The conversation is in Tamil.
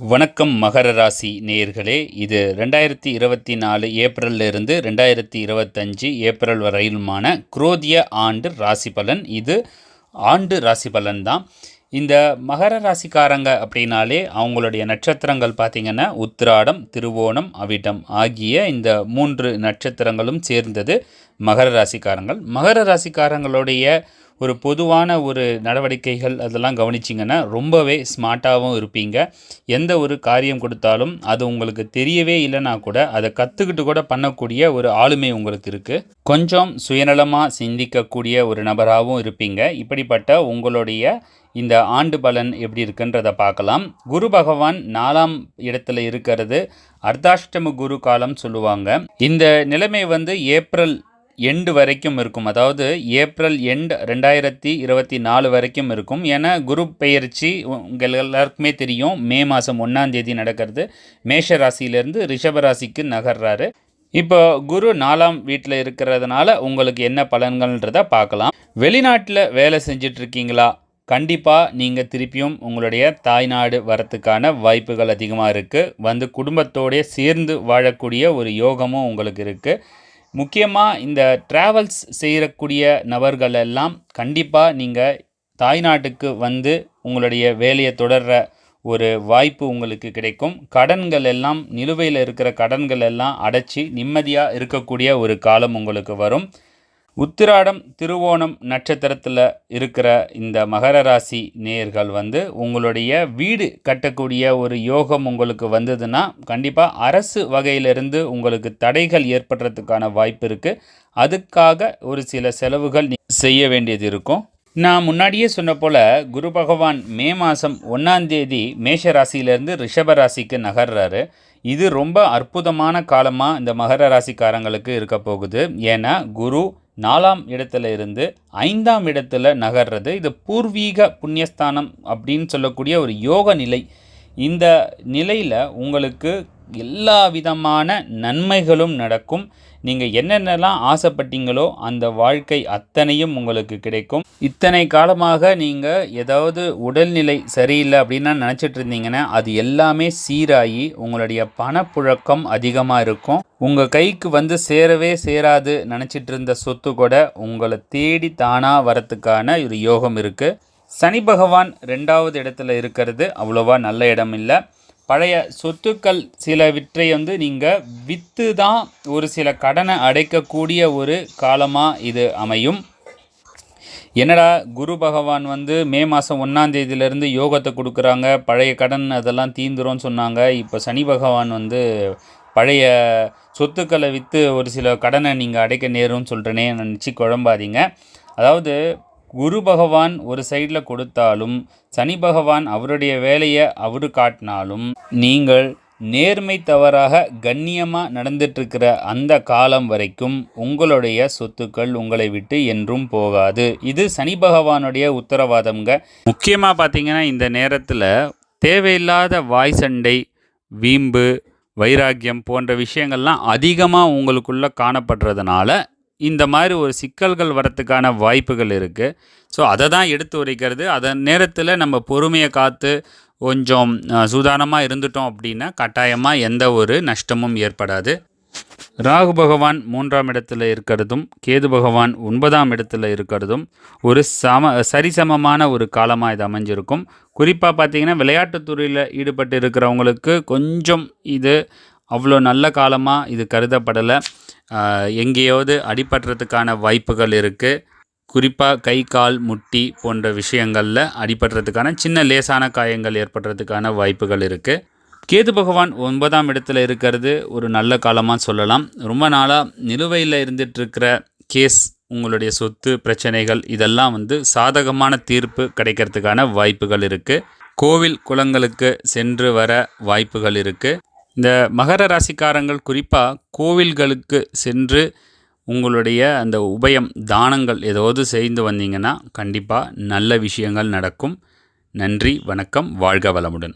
வணக்கம் மகர ராசி நேயர்களே இது ரெண்டாயிரத்தி இருபத்தி நாலு ஏப்ரல்ல இருந்து ரெண்டாயிரத்தி இருபத்தஞ்சு ஏப்ரல் வரையிலுமான குரோதிய ஆண்டு ராசி பலன். இது ஆண்டு ராசி பலன் தான் இந்த மகர ராசிக்காரங்க அப்படின்னாலே அவங்களுடைய நட்சத்திரங்கள் பார்த்திங்கன்னா உத்திராடம் திருவோணம் அவிட்டம் ஆகிய இந்த மூன்று நட்சத்திரங்களும் சேர்ந்தது மகர ராசிக்காரங்கள். மகர ராசிக்காரங்களுடைய ஒரு பொதுவான ஒரு நடவடிக்கைகள் அதெல்லாம் கவனிச்சிங்கன்னா ரொம்பவே ஸ்மார்ட்டாகவும் இருப்பீங்க. எந்த ஒரு காரியம் கொடுத்தாலும் அது உங்களுக்கு தெரியவே இல்லைனா கூட அதை கற்றுக்கிட்டு கூட பண்ணக்கூடிய ஒரு ஆளுமை உங்களுக்கு இருக்குது கொஞ்சம் சுயநலமாக சிந்திக்கக்கூடிய ஒரு நபராகவும் இருப்பீங்க. இப்படிப்பட்ட உங்களுடைய இந்த ஆண்டு பலன் எப்படி இருக்குன்றதை பார்க்கலாம். குரு பகவான் நாலாம் இடத்துல இருக்கிறது. அர்த்தாஷ்டம குரு காலம் சொல்லுவாங்க. இந்த நிலைமை வந்து ஏப்ரல் எண்டு வரைக்கும் இருக்கும். அதாவது ஏப்ரல் எண்டு ரெண்டாயிரத்தி இருபத்தி நாலு வரைக்கும் இருக்கும். ஏன்னா குரு பெயர்ச்சி உங்கள் எல்லாருக்குமே தெரியும். மே மாதம் ஒன்றாம் தேதி நடக்கிறது. மேஷ ராசியிலேருந்து ரிஷப ராசிக்கு நகர்றாரு. இப்போ குரு நாலாம் வீட்டில் இருக்கிறதுனால உங்களுக்கு என்ன பலன்கள்ன்றதை பார்க்கலாம். வெளிநாட்டில் வேலை செஞ்சிட்ருக்கீங்களா? கண்டிப்பாக நீங்கள் திருப்பியும் உங்களுடைய தாய்நாடு வரத்துக்கான வாய்ப்புகள் அதிகமாக இருக்குது வந்து குடும்பத்தோடைய சேர்ந்து வாழக்கூடிய ஒரு யோகமும் உங்களுக்கு இருக்குது முக்கியமாக இந்த ட்ராவல்ஸ் செய்யக்கூடிய நபர்கள் எல்லாம் கண்டிப்பாக நீங்கள் தாய்நாட்டுக்கு வந்து உங்களுடைய வேலையை தொடர்ற ஒரு வாய்ப்பு உங்களுக்கு கிடைக்கும். கடன்கள் எல்லாம் நிலுவையில் இருக்கிற கடன்கள் எல்லாம் அடைச்சி நிம்மதியாக இருக்கக்கூடிய ஒரு காலம் உங்களுக்கு வரும். உத்திராடம் திருவோணம் நட்சத்திரத்தில் இருக்கிற இந்த மகர ராசி நேயர்கள் வந்து உங்களுடைய வீடு கட்டக்கூடிய ஒரு யோகம் உங்களுக்கு வந்ததுன்னா கண்டிப்பாக அரசு வகையிலிருந்து உங்களுக்கு தடைகள் ஏற்படுறதுக்கான வாய்ப்பு இருக்குது அதுக்காக ஒரு சில செலவுகள் செய்ய வேண்டியது இருக்கும். நான் முன்னாடியே சொன்ன போல் குரு பகவான் மே மாதம் ஒன்றாந்தேதி மேஷ ராசியிலேருந்து ரிஷப ராசிக்கு நகர்றாரு. இது ரொம்ப அற்புதமான காலமாக இந்த மகர ராசிக்காரங்களுக்கு இருக்க போகுது. ஏன்னா குரு நாலாம் இடத்துல இருந்து ஐந்தாம் இடத்துல நகர்றது. இது பூர்வீக புண்ணியஸ்தானம் அப்படின்னு சொல்லக்கூடிய ஒரு யோக நிலை. இந்த நிலையில் உங்களுக்கு எல்லா விதமான நன்மைகளும் நடக்கும். நீங்கள் என்னென்னலாம் ஆசைப்பட்டீங்களோ அந்த வாழ்க்கை அத்தனையும் உங்களுக்கு கிடைக்கும். இத்தனை காலமாக நீங்கள் ஏதாவது உடல்நிலை சரியில்லை அப்படின்னு நினச்சிட்டு இருந்தீங்கன்னா அது எல்லாமே சீராகி உங்களுடைய பணப்புழக்கம் அதிகமாக இருக்கும். உங்கள் கைக்கு வந்து சேரவே சேராது நினச்சிட்டு இருந்த சொத்து கூட உங்களை தேடி தானாக வரத்துக்கான ஒரு யோகம் இருக்குது சனி பகவான் ரெண்டாவது இடத்துல இருக்கிறது அவ்வளோவா நல்ல இடம் இல்லை. பழைய சொத்துக்கள் சில விற்றை வந்து நீங்கள் விற்று தான் ஒரு சில கடனை அடைக்கக்கூடிய ஒரு காலமாக இது அமையும். என்னடா குரு பகவான் வந்து மே மாதம் ஒன்றாந்தேதியிலேருந்து யோகத்தை கொடுக்குறாங்க பழைய கடன் அதெல்லாம் தீந்துரும்னு சொன்னாங்க. இப்போ சனி பகவான் வந்து பழைய சொத்துக்களை விற்று ஒரு சில கடனை நீங்கள் அடைக்க நேரும்னு சொல்கிறேனே நினச்சி குழம்பாதீங்க. அதாவது குரு பகவான் ஒரு சைடில் கொடுத்தாலும் சனி பகவான் அவருடைய வேலையை அவரு காட்டினாலும் நீங்கள் நேர்மை தவறாக கண்ணியமாக நடந்துட்டுருக்கிற அந்த காலம் வரைக்கும் உங்களுடைய சொத்துக்கள் உங்களை விட்டு என்றும் போகாது. இது சனி பகவானுடைய உத்தரவாதம்ங்க. முக்கியமாக பார்த்தீங்கன்னா இந்த நேரத்தில் தேவையில்லாத வாய் சண்டை வீம்பு வைராக்கியம் போன்ற விஷயங்கள்லாம் அதிகமாக உங்களுக்குள்ளே காணப்படுறதுனால இந்த மாதிரி ஒரு சிக்கல்கள் வரத்துக்கான வாய்ப்புகள் இருக்குது ஸோ அதை தான் எடுத்து உரைக்கிறது. அதன் நேரத்தில் நம்ம பொறுமையை காத்து கொஞ்சம் சூதானமாக இருந்துட்டோம் அப்படின்னா கட்டாயமாக எந்த ஒரு நஷ்டமும் ஏற்படாது. ராகு பகவான் மூன்றாம் இடத்துல இருக்கிறதும் கேது பகவான் ஒன்பதாம் இடத்துல இருக்கிறதும் ஒரு சம சரிசமமான ஒரு காலமாக இது அமைஞ்சிருக்கும். குறிப்பாக பார்த்தீங்கன்னா விளையாட்டுத்துறையில் ஈடுபட்டு இருக்கிறவங்களுக்கு கொஞ்சம் இது அவ்வளோ நல்ல காலமாக இது கருதப்படலை. எங்கேயாவது அடிபடுறதுக்கான வாய்ப்புகள் இருக்குது குறிப்பாக கை கால் முட்டி போன்ற விஷயங்களில் அடிபடுறதுக்கான சின்ன லேசான காயங்கள் ஏற்படுறதுக்கான வாய்ப்புகள் இருக்குது கேது பகவான் ஒன்பதாம் இடத்துல இருக்கிறது ஒரு நல்ல காலமாக சொல்லலாம். ரொம்ப நாளாக நிலுவையில் இருந்துகிட்ருக்கிற கேஸ் உங்களுடைய சொத்து பிரச்சனைகள் இதெல்லாம் வந்து சாதகமான தீர்ப்பு கிடைக்கிறதுக்கான வாய்ப்புகள் இருக்குது கோவில் குளங்களுக்கு சென்று வர வாய்ப்புகள் இருக்குது இந்த மகர ராசிக்காரங்கள் குறிப்பாக கோவில்களுக்கு சென்று உங்களுடைய அந்த உபயம் தானங்கள் ஏதாவது செய்து வந்தீங்கன்னா கண்டிப்பாக நல்ல விஷயங்கள் நடக்கும். நன்றி வணக்கம் வாழ்க வளமுடன்.